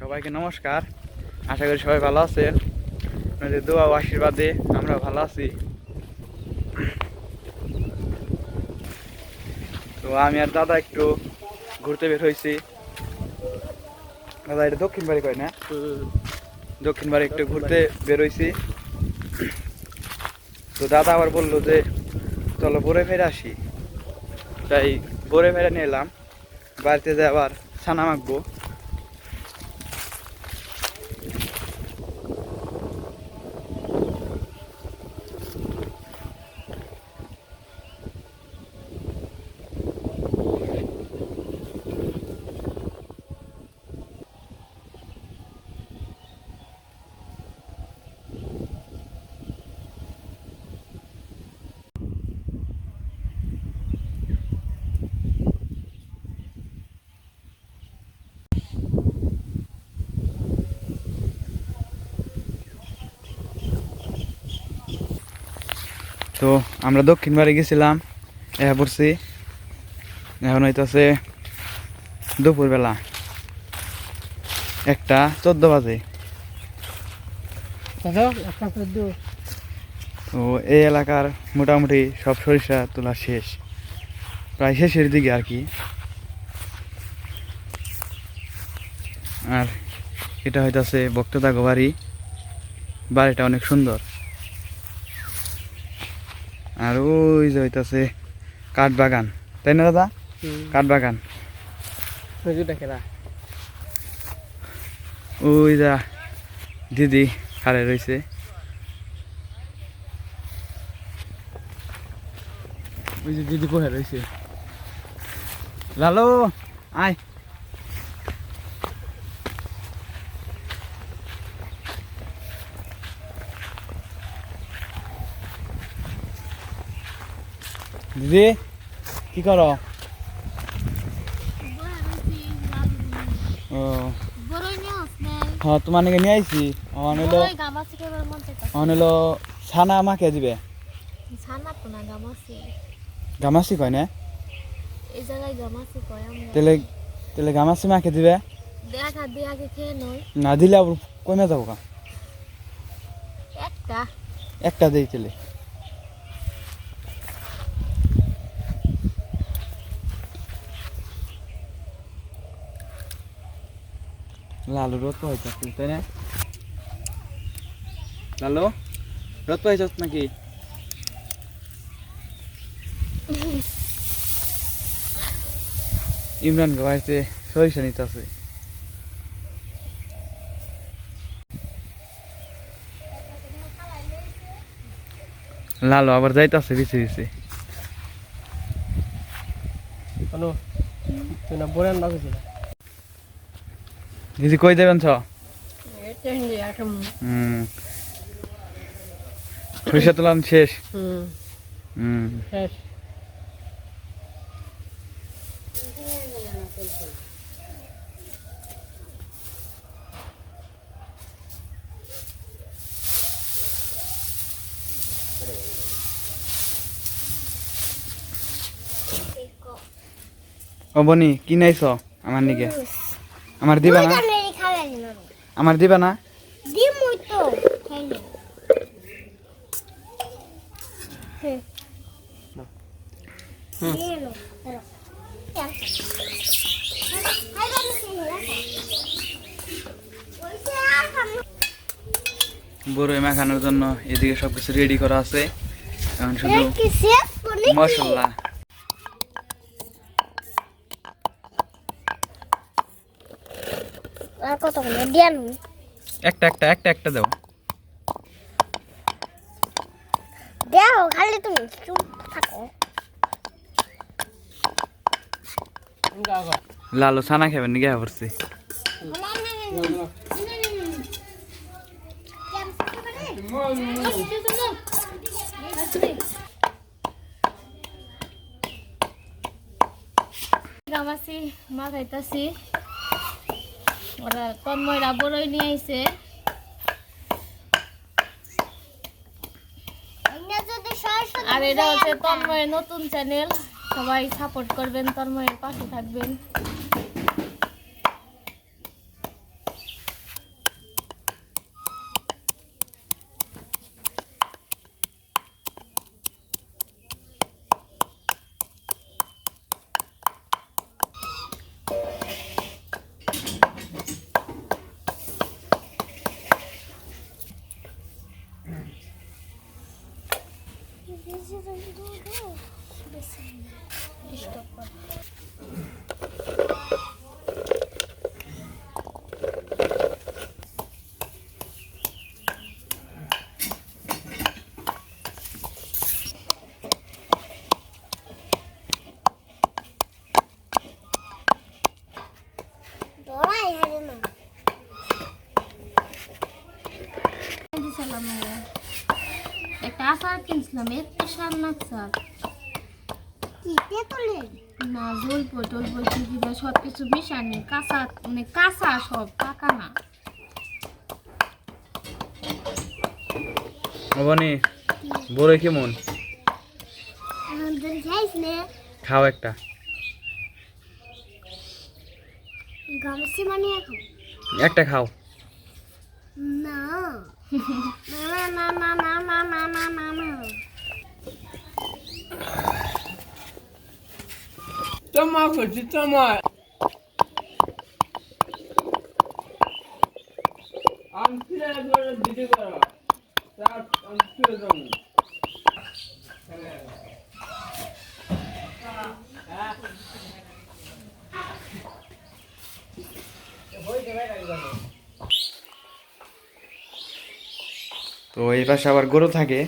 সবাইকে নমস্কার। আশা করি সবাই ভালো আছেন। আপনাদের দোয়া ও আশীর্বাদে আমরা ভালো আছি। তো আমি আর দাদা একটু ঘুরতে বের হয়েছি। দাদা, এটা দক্ষিণ বাড়ি কয় না? দক্ষিণ বাড়ি একটু ঘুরতে বের হয়েছি। তো দাদা আবার বলল যে, চলো বরে ফেরে আসি। তাই বরে ফেরে নিয়ে এলাম। বাড়িতে যে আবার ছানা মাখবো। তো আমরা দক্ষিণ বাড়ি গেছিলাম এ পড়ছি। এখন হইতেছে দুপুরবেলা একটা চোদ্দ বাজে। তো এই এলাকার মোটামুটি সব সরিষা তোলা শেষ। প্রায় শেষের দিকে আর কি। আর এটা হইতাছে বক্তদাগো বাড়ি বাড়িটা অনেক সুন্দর। আর ওই যে হইতাছে কাঠ বাগান তাই না দাদা? কাঠ বাগান। ওই যা দিদি খাড়ে রয়েছে ওই যে দিদি বহে রয়েছে লালো আয়। দিদি কি করো? হ্যাঁ তোমার নাকি নিয়ে আইছি। অন হলো অন হলো ছানা আমাকে দিবে। গামাসি কয় না? তেলে তেলে গামাসি মাকে দিবে। না দিলে আবার কমে যাব কা একটা। দেই তেলে লালু রোদ পাইছ তাই না? লালু রোদ পাইছ নাকি? ইমরান বাড়িতে সরিষা নিতে আছে। লালু আবার যাইতাছে বিছে বিছে হ্যালো তুই না বলেন না দিদি কই দেবেন ছ? সরিষা তোলান শেষ? হুম। হুম। শেষ। ও বনি কি নাইছ? আমার নিকে? আমার দিবা না? আমার দিবা না? বড়ই মাখানোর জন্য এদিকে সবকিছু রেডি করা আছে। এখন শুধু মশলা। আর কতক্ষণ একটা একটা একটা একটা দাও। দেও খালি তুমি চুপ থাকো। লালু ছানা খাবেন নাকি হ্যাঁ পড়ছি গামাছি মা খাইতাছি। ওরা তন্ময়রা বড়ই নিয়ে আইছে? আর এটা হচ্ছে তন্ময়ের নতুন চ্যানেল সবাই সাপোর্ট করবেন তন্ময়ের পাশে থাকবেন। স্যার কিনছিলাম এত সান্নাত স্যার কি তেতুলের না জলপ টলপ কি দিবা সব কিছু মিশানি কাঁচা মানে কাঁচা সব পাকা না। অবনি বড়ই কেমন? খাও একটা। মানে একটা খাও। না না না না না না না না না। না তোমা করছি তোমা আমি ফিরে একবার দিতে পারো তার আমি ফিরে যাব। তো এই পাশে আবার গরু থাকে।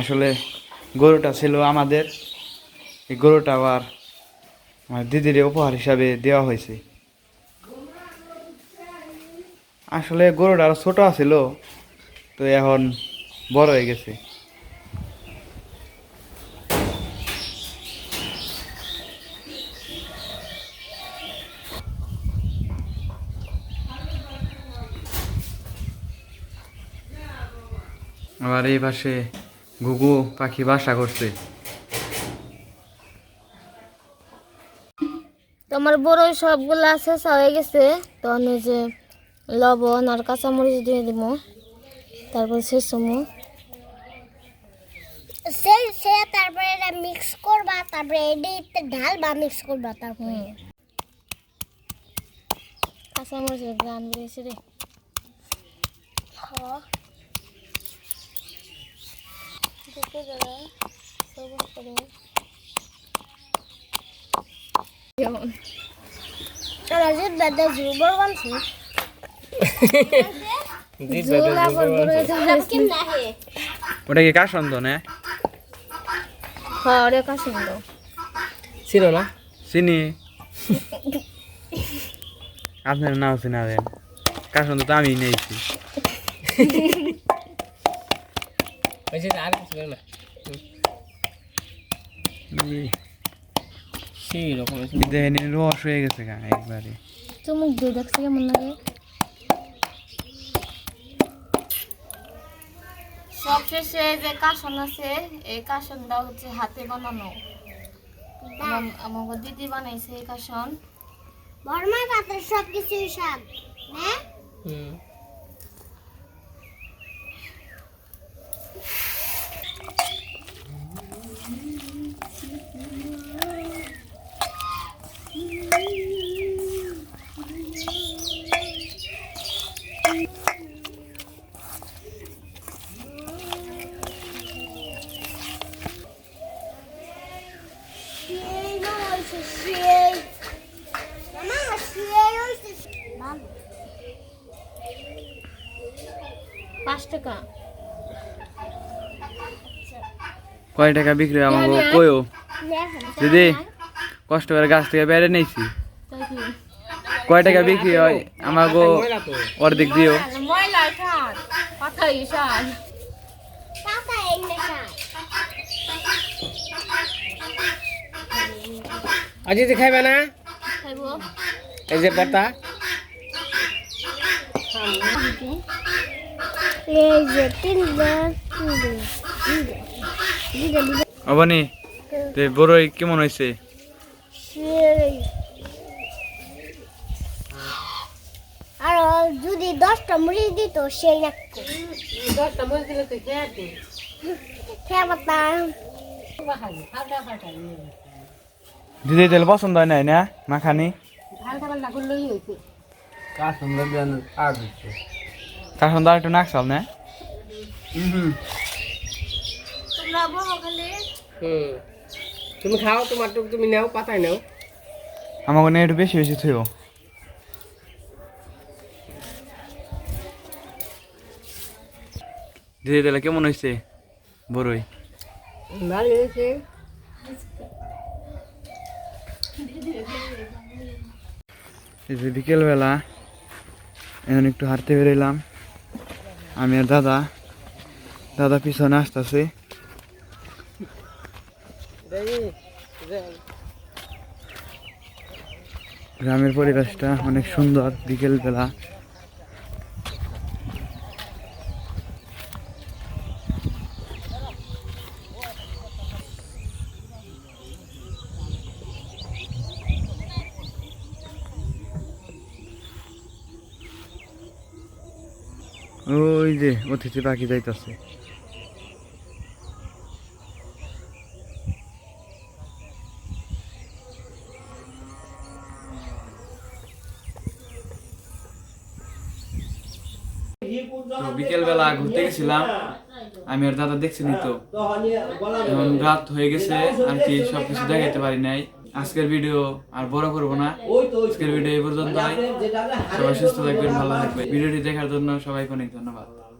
আসলে গরুটা ছিল আমাদের। এই গরুটা আবার আমার দিদির উপহার হিসাবে দেওয়া হয়েছে। আসলে গরুটা আরও ছোট আছিল, তো এখন বড় হয়ে গেছে। আবার এই পাশে ঘুঘু পাখি বাসা করছে। তোমার বড় সবগুলো আছে হয়ে গেছে তখন ওই যে লবণ আর কাঁচামরিচ দিয়ে দিব তারপর শেষ সময় সে সে তারপরে এটা মিক্স করবা তারপরে এডিতে ঢালবা মিক্স করবা তারপরে। কাঁচামরিচের গ্রান বেরিয়েছে রে। হ্যাঁ। দেখে যারা করে। আমার দাদা জুবর বানছে। ওটা কি কার হ্যাঁ হ্যাঁ ছিল না? চিনি আপনার নাম চিনা দেন। কার সন্তান তো আমি নিয়েছি যে আর কিছু না। সেই রকম দেখেন রস হয়ে গেছে গা একবারে। চুমুক দিয়ে দেখছি কেমন লাগে? সবশেষে যে কাসন আছে এই কাসনটা হচ্ছে হাতে বানানো। আমার- দিদি বানাইছে এই কাসন বর্মা কাতের সব কিছু সব হ্যাঁ? হুম সেই না হয়েছে সেই মামা সেই হয়েছে মামা পাঁচ টাকা। কয় টাকা বিক্রি আমাকে কয়ও? দিদি কষ্ট করে গাছ থেকে বেড়ে নিয়েছি। কয় টাকা বিক্রি হয়? আমাকে অর্ধেক দিও। আজ যদি খাইবে না? এই যে পাতা এই যে তিনটা দিদা দিদা অবনি তে বড়ই কেমন হয়েছে আর যদি দশটা মুড়ি দিত সেই না দশটা মরিচ দিলে তুই খেয়ে খেয়ে পাতাম দিদি তেল পছন্দ হয় নাই না? মাখানি? হয়েছে কাজ সুন্দর কার সন্ধ্যা একটু নাকসাল না? তুমি খাও তোমার টুক তুমি নাও পাতায় নাও। আমাকে নিয়ে একটু বেশি বেশি থইও দিদি তেলে কেমন হয়েছে বড়ই। ভালো হয়েছে। বিকেলবেলা এখন একটু হাঁটতে বেরোলাম আমি আর দাদা দাদা পিছনে আসতেছে। গ্রামের পরিবেশটা অনেক সুন্দর বিকেল ওই যে অতিথি পাখি যাইতাছে। বিকেলবেলা ঘুরতে গেছিলাম। আমি আর দাদা দেখছি দেখছিনি তো। এখন রাত হয়ে গেছে, আর কি সবকিছু দেখাইতে পারি নাই। আজকের ভিডিও আর বড় করব না। আজকের ভিডিও এই পর্যন্ত সবাই সুস্থ থাকবেন, ভালো থাকবেন। ভিডিওটি দেখার জন্য সবাইকে অনেক ধন্যবাদ।